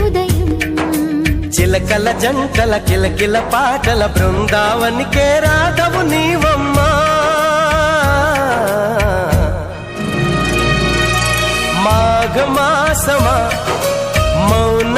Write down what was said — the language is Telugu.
ఉదయం చిలకల జంటల కిలకిల పాటల బృందావనికే రాధవు నీవమ్మా. మాఘమాసమా మౌన